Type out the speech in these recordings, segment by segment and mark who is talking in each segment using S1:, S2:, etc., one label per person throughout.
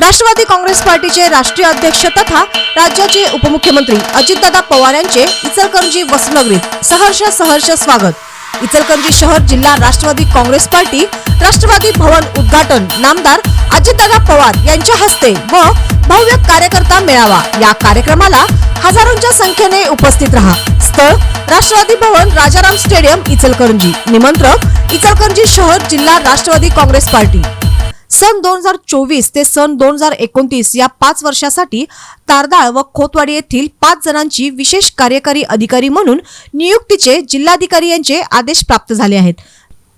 S1: राष्ट्रवादी काँग्रेस पार्टीचे राष्ट्रीय अध्यक्ष तथा राज्याचे उपमुख्यमंत्री अजितदादा पवार यांचे इचलकरंजी वसनगरीत सहर्ष सहर्ष स्वागत. इचलकरंजी शहर जिल्हा राष्ट्रवादी काँग्रेस पार्टी राष्ट्रवादी भवन उद्घाटन नामदार अजितदादा पवार यांच्या हस्ते व भव्य कार्यकर्ता मेळावा. या कार्यक्रमाला हजारोंच्या संख्येने उपस्थित राहा. स्थळ राष्ट्रवादी भवन राजाराम स्टेडियम इचलकरंजी. निमंत्रक इचलकरंजी शहर जिल्हा राष्ट्रवादी काँग्रेस पार्टी. सन दोन हजार चोवीस ते सन दोन हजार एकोणतीस या पाच वर्षासाठी तारदाळ व खोतवाडी येथील पाच जणांची विशेष कार्यकारी अधिकारी म्हणून नियुक्तीचे जिल्हाधिकारी यांचे आदेश प्राप्त झाले आहेत.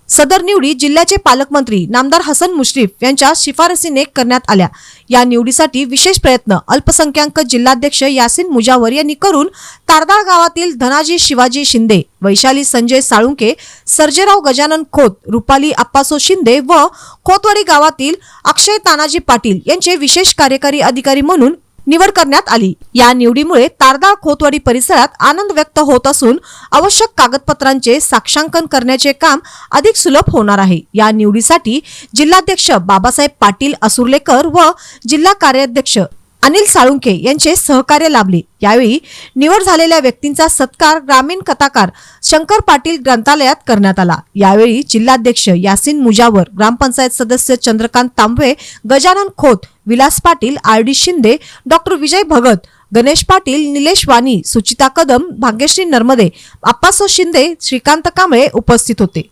S1: सदर निवडी जिल्ह्याचे पालकमंत्री नामदार हसन मुश्रीफ यांच्या शिफारसीने करण्यात आल्या. या निवडीसाठी विशेष प्रयत्न अल्पसंख्याक जिल्हाध्यक्ष यासिन मुजावर यांनी करून तारदाळ गावातील धनाजी शिवाजी शिंदे वैशाली संजय साळुंके सर्जेराव गजानन खोत रुपाली आप्पासो शिंदे व खोतवाडी गावातील अक्षय तानाजी पाटील यांचे विशेष कार्यकारी अधिकारी म्हणून निवड करण्यात आली. या निवडीमुळे तारदाळ खोतवाडी परिसरात आनंद व्यक्त होत असून आवश्यक कागदपत्रांचे साक्षांकन करण्याचे काम अधिक सुलभ होणार आहे. या निवडीसाठी जिल्हाध्यक्ष बाबासाहेब पाटील असुर्लेकर व जिल्हा कार्याध्यक्ष अनिल साळुंके यांचे सहकार्य लाभले. यावेळी निवड झालेल्या व्यक्तींचा सत्कार ग्रामीण कथाकार शंकर पाटील ग्रंथालयात करण्यात आला. यावेळी जिल्हाध्यक्ष यासिन मुजावर ग्रामपंचायत सदस्य Chandrakant Tambave Gajanan Khot Vilas Patil R D Shinde doctor Vijay Bhagat Ganesh Patil Nilesh Wani Suchita Kadam Bhagyashree Narmade Appaso Shinde Shrikant Kamble उपस्थित होते.